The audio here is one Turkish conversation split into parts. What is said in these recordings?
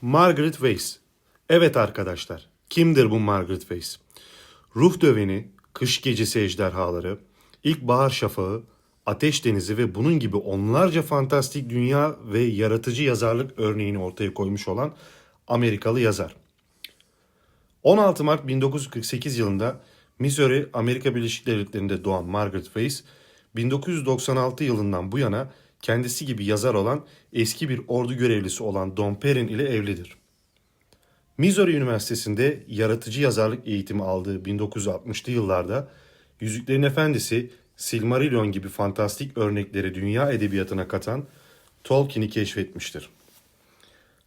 Margaret Weiss. Evet arkadaşlar, kimdir bu Margaret Weiss? Ruh döveni, kış gecesi ejderhaları, ilkbahar şafağı, ateş denizi ve bunun gibi onlarca fantastik dünya ve yaratıcı yazarlık örneğini ortaya koymuş olan Amerikalı yazar. 16 Mart 1948 yılında Missouri, Amerika Birleşik Devletleri'nde doğan Margaret Weiss, 1996 yılından bu yana kendisi gibi yazar olan eski bir ordu görevlisi olan Don Perrin ile evlidir. Missouri Üniversitesi'nde yaratıcı yazarlık eğitimi aldığı 1960'lı yıllarda Yüzüklerin Efendisi, Silmarillion gibi fantastik örnekleri dünya edebiyatına katan Tolkien'i keşfetmiştir.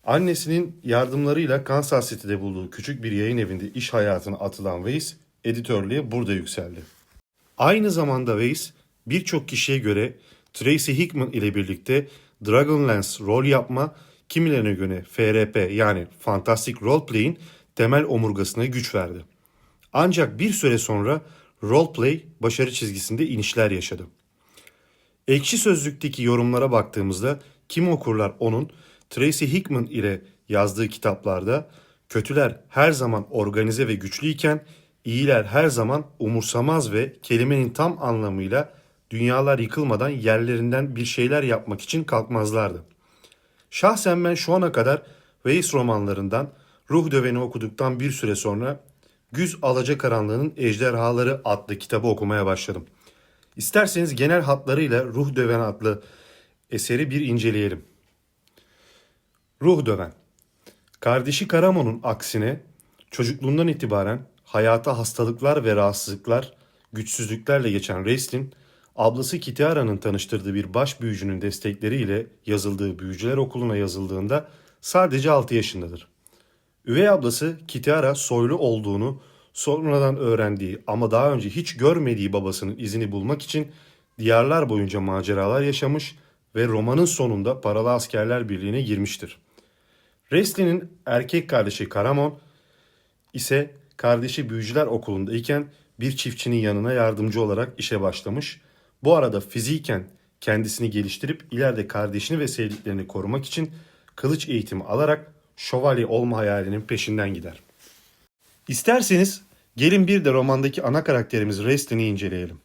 Annesinin yardımlarıyla Kansas City'de bulduğu küçük bir yayın evinde iş hayatına atılan Weiss, editörlüğe burada yükseldi. Aynı zamanda Weiss, birçok kişiye göre Tracy Hickman ile birlikte Dragonlance rol yapma, kimilerine göre FRP yani Fantastic Role Play'in temel omurgasına güç verdi. Ancak bir süre sonra roleplay başarı çizgisinde inişler yaşadı. Ekşi Sözlük'teki yorumlara baktığımızda kim okurlar onun Tracy Hickman ile yazdığı kitaplarda kötüler her zaman organize ve güçlüyken iyiler her zaman umursamaz ve kelimenin tam anlamıyla dünyalar yıkılmadan yerlerinden bir şeyler yapmak için kalkmazlardı. Şahsen ben şu ana kadar Weiss romanlarından Ruh Döveni okuduktan bir süre sonra Güz Alacakaranlığı'nın Ejderhaları adlı kitabı okumaya başladım. İsterseniz genel hatlarıyla Ruh Döven adlı eseri bir inceleyelim. Ruh Döven Kardeşi Karamon'un aksine çocukluğundan itibaren hayata hastalıklar ve rahatsızlıklar, güçsüzlüklerle geçen Restin, ablası Kitiara'nın tanıştırdığı bir baş büyücünün destekleriyle yazıldığı büyücüler okuluna yazıldığında sadece 6 yaşındadır. Üvey ablası Kitiara soylu olduğunu sonradan öğrendiği ama daha önce hiç görmediği babasının izini bulmak için diyarlar boyunca maceralar yaşamış ve romanın sonunda paralı askerler birliğine girmiştir. Resli'nin erkek kardeşi Karamon ise kardeşi büyücüler okulundayken bir çiftçinin yanına yardımcı olarak işe başlamış. Bu arada fiziken kendisini geliştirip ileride kardeşini ve sevdiklerini korumak için kılıç eğitimi alarak şövalye olma hayalinin peşinden gider. İsterseniz gelin bir de romandaki ana karakterimiz Restin'i inceleyelim.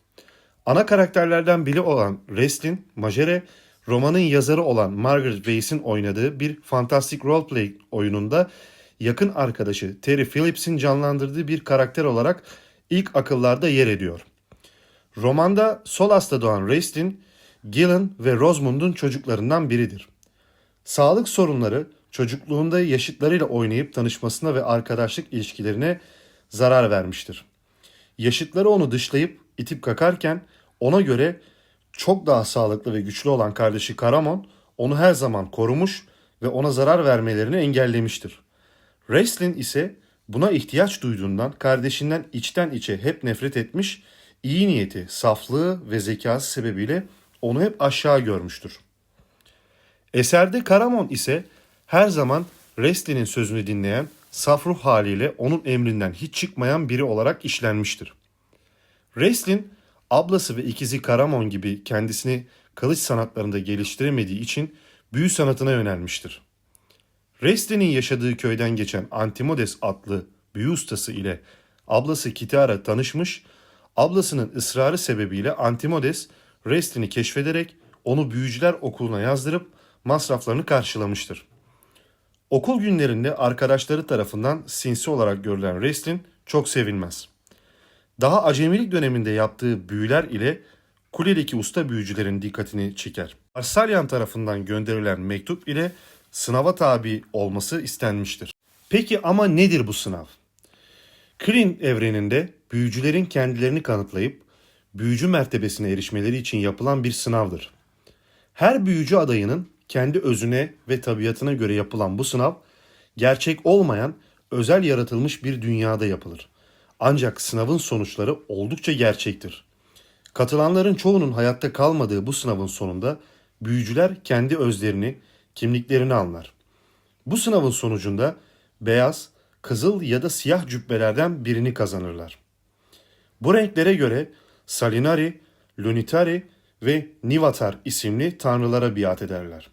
Ana karakterlerden biri olan Restin, Majere, romanın yazarı olan Margaret Weiss'in oynadığı bir fantastic roleplay oyununda yakın arkadaşı Terry Phillips'in canlandırdığı bir karakter olarak ilk akıllarda yer ediyor. Romanda Solas'ta doğan Restin, Gillen ve Rosamund'un çocuklarından biridir. Sağlık sorunları çocukluğunda yaşıtlarıyla oynayıp tanışmasına ve arkadaşlık ilişkilerine zarar vermiştir. Yaşıtları onu dışlayıp itip kakarken ona göre çok daha sağlıklı ve güçlü olan kardeşi Karamon onu her zaman korumuş ve ona zarar vermelerini engellemiştir. Raistlin ise buna ihtiyaç duyduğundan kardeşinden içten içe hep nefret etmiş, iyi niyeti, saflığı ve zekası sebebiyle onu hep aşağı görmüştür. Eserde Karamon ise her zaman Restli'nin sözünü dinleyen, saf ruh haliyle onun emrinden hiç çıkmayan biri olarak işlenmiştir. Restlin, ablası ve ikizi Karamon gibi kendisini kılıç sanatlarında geliştiremediği için büyü sanatına yönelmiştir. Restlin'in yaşadığı köyden geçen Antimodes adlı büyü ustası ile ablası Kitara tanışmış, ablasının ısrarı sebebiyle Antimodes Restlin'i keşfederek onu büyücüler okuluna yazdırıp masraflarını karşılamıştır. Okul günlerinde arkadaşları tarafından sinsi olarak görülen Restlin çok sevilmez. Daha acemilik döneminde yaptığı büyüler ile kuledeki usta büyücülerin dikkatini çeker. Arsalyan tarafından gönderilen mektup ile sınava tabi olması istenmiştir. Peki ama nedir bu sınav? Kryn evreninde büyücülerin kendilerini kanıtlayıp büyücü mertebesine erişmeleri için yapılan bir sınavdır. Her büyücü adayının kendi özüne ve tabiatına göre yapılan bu sınav gerçek olmayan özel yaratılmış bir dünyada yapılır. Ancak sınavın sonuçları oldukça gerçektir. Katılanların çoğunun hayatta kalmadığı bu sınavın sonunda büyücüler kendi özlerini, kimliklerini anlar. Bu sınavın sonucunda beyaz, kızıl ya da siyah cübbelerden birini kazanırlar. Bu renklere göre Salinari, Lunitari ve Nivatar isimli tanrılara biat ederler.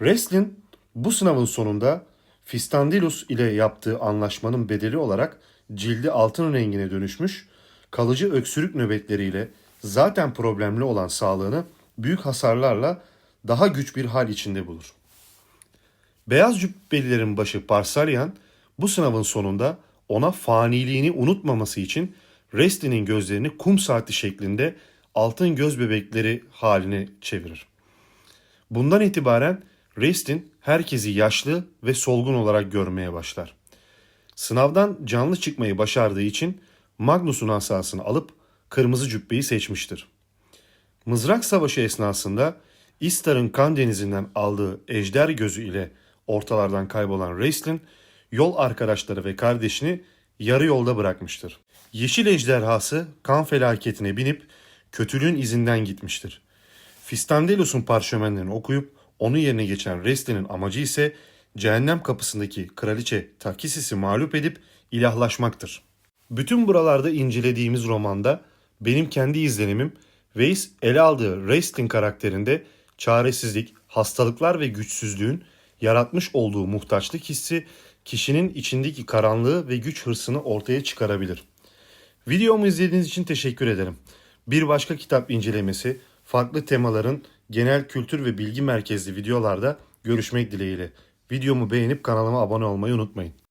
Restlin bu sınavın sonunda Fistandilus ile yaptığı anlaşmanın bedeli olarak cildi altın rengine dönüşmüş, kalıcı öksürük nöbetleriyle zaten problemli olan sağlığını büyük hasarlarla daha güç bir hal içinde bulur. Beyaz cübbelilerin başı Parsaryan bu sınavın sonunda ona faniliğini unutmaması için Restin'in gözlerini kum saati şeklinde altın göz bebekleri haline çevirir. Bundan itibaren Restin herkesi yaşlı ve solgun olarak görmeye başlar. Sınavdan canlı çıkmayı başardığı için Magnus'un asasını alıp kırmızı cübbeyi seçmiştir. Mızrak Savaşı esnasında Istar'ın kan denizinden aldığı ejder gözü ile ortalardan kaybolan Raistlin, yol arkadaşları ve kardeşini yarı yolda bırakmıştır. Yeşil ejderhası kan felaketine binip kötülüğün izinden gitmiştir. Fistandelus'un parşömenlerini okuyup onun yerine geçen Restlin'in amacı ise cehennem kapısındaki kraliçe Takisis'i mağlup edip ilahlaşmaktır. Bütün buralarda incelediğimiz romanda benim kendi izlenimim Weiss ele aldığı Raistlin karakterinde çaresizlik, hastalıklar ve güçsüzlüğün yaratmış olduğu muhtaçlık hissi kişinin içindeki karanlığı ve güç hırsını ortaya çıkarabilir. Videomu izlediğiniz için teşekkür ederim. Bir başka kitap incelemesi, farklı temaların genel kültür ve bilgi merkezli videolarda görüşmek dileğiyle. Videomu beğenip kanalıma abone olmayı unutmayın.